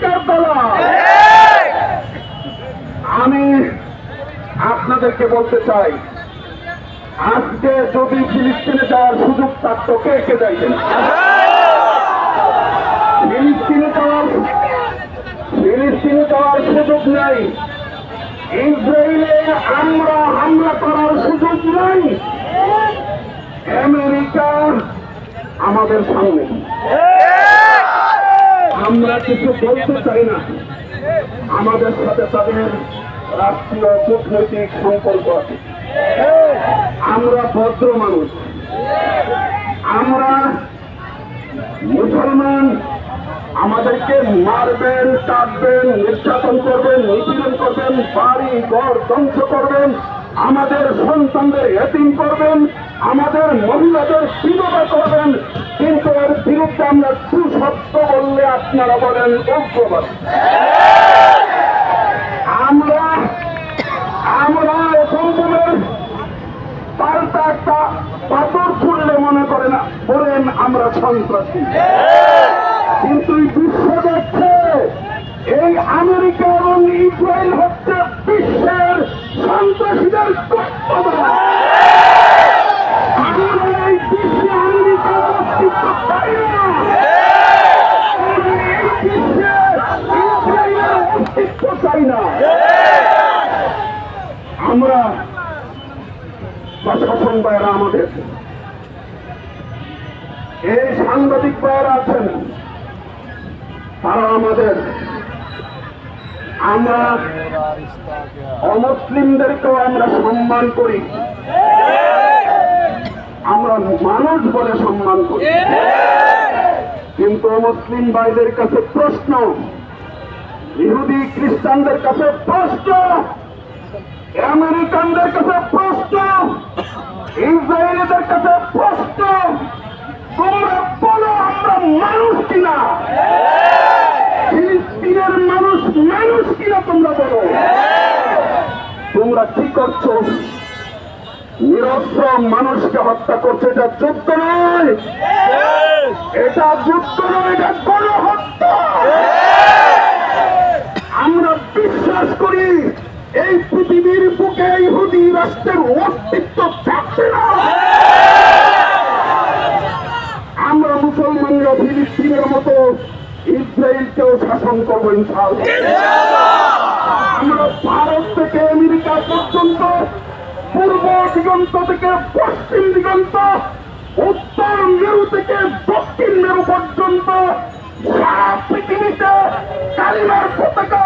দলা আমি আপনাদেরকে বলতে চাই, আজকে যদি ফিলিস্তিনে যাওয়ার সুযোগ থাকতো, কে কে যাইতেন? ফিলিস্তিনে যাওয়ার ফিলিস্তিনে যাওয়ার সুযোগ নাই। ইসরায়েলে আমরা হামলা করার সুযোগ নাই। আমেরিকা আমাদের সামনে। আমরা কিছু বলতে চাই না। আমাদের সাথে তাদের রাষ্ট্রীয় কূটনৈতিক সম্পর্ক আছে। আমরা ভদ্র মানুষ। আমরা মুসলমান। আমাদেরকে মারবেন, কাটবেন, নির্যাতন করবেন, নিপীড়ন করবেন, বাড়ি, ঘর ধ্বংস করবেন। আমাদের সন্তানদের এতিম করবেন। আমাদের মহিলাদের বিধবা করবেন। কিন্তু এর বিরুদ্ধে আমরা সুসত্য বললে আপনারা বলেন উগ্রবাদ। আমরা আমরা সম্পূর্ণের পাল্টা একটা পাথর ছুড়লে মনে করে না, বলেন আমরা সন্ত্রাসী। কিন্তু বিশ্ব দেখছে, এই আমেরিকা এবং ইসরায়েল হচ্ছে বিশ্বের সন্ত্রাসীদের গন্তব্য। আমরা এই বিশ্বে আমেরিকার অস্তিত্ব চাই না আমরা এই বিশ্বে ইসরায়েলের অস্তিত্ব চাই না আমরা প্রশাসন বাইরা আমাদের। এই সাংবাদিক বাইরা আছেন, তারা আমাদের। আমরা অমুসলিমদেরকেও আমরা সম্মান করি। আমরা মানুষ বলে সম্মান করি। কিন্তু মুসলিম ভাইদের কাছে প্রশ্ন, ইহুদি খ্রিস্টানদের কাছে প্রশ্ন আমেরিকানদের কাছে প্রশ্ন, ইসরায়েলিদের কাছে প্রশ্ন, তোমরা বলো আমরা মানুষ কিনা? ফিলিস্তিনের মানুষ মানুষ কিনা তোমরা বলো? তোমরা কি করছ? নিরস্ত্র মানুষকে হত্যা করছে, এটা যুদ্ধ নয়। এটা যুদ্ধ নয়, এটা গণহত্যা আমরা বিশ্বাস করি এই পৃথিবীর বুকে ইহুদি রাষ্ট্রের অস্তিত্ব থাকবে না। আমরা মুসলমানরা ফিলিস্তিনের মতো ইসরায়েলকেও শাসন করব আমরা ভারত থেকে আমেরিকা পর্যন্ত, পূর্ব দিগন্ত থেকে পশ্চিম দিগন্ত, উত্তর মেরু থেকে দক্ষিণ মেরু পর্যন্ত সারা পৃথিবীতে কালিমার পতাকা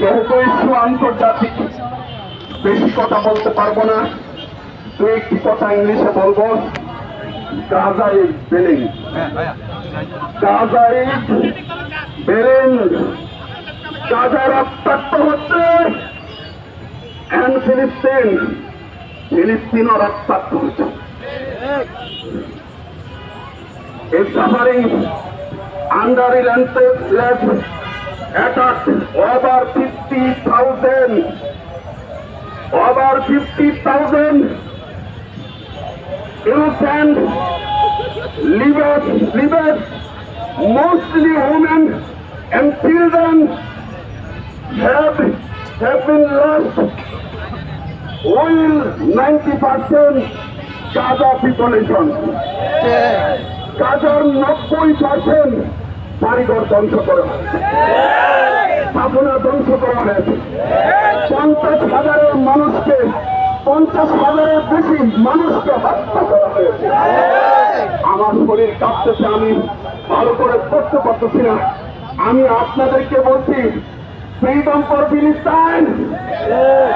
যেহেতু ইস্যু আন্তর্জাতিক বেশি কথা বলতে পারব না, দু একটি কথা ইংলিশে বলব। গাজাই বেলিং গাজাই বেলিং গাজা রক্তাক্ত হচ্ছে ফিলিস্তিন ফিলিস্তিনও রক্তাক্ত হচ্ছে। Is suffering under relentless attack over 50,000 over 50,000 innocent livers, livers, mostly women and children have, have been lost. Will 90% Gaza population. গাজার নব্বই পার্সেন্ট বাড়িঘর ধ্বংস করা হয়েছে স্থাপনা ধ্বংস করা হয়েছে। পঞ্চাশ হাজারের মানুষকে, পঞ্চাশ হাজারের বেশি মানুষকে হত্যা করা হয়েছে। আমার শরীর কাঁপতেছে, আমি ভালো করে করতে পারতেছি না। আমি আপনাদেরকে বলছি freedom for Palestine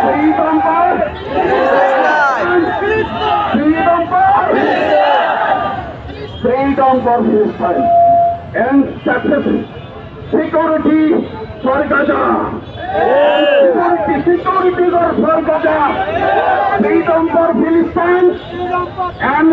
freedom for for his time and success. Security for Gaza. Security, security for Gaza. Freedom for Philistines and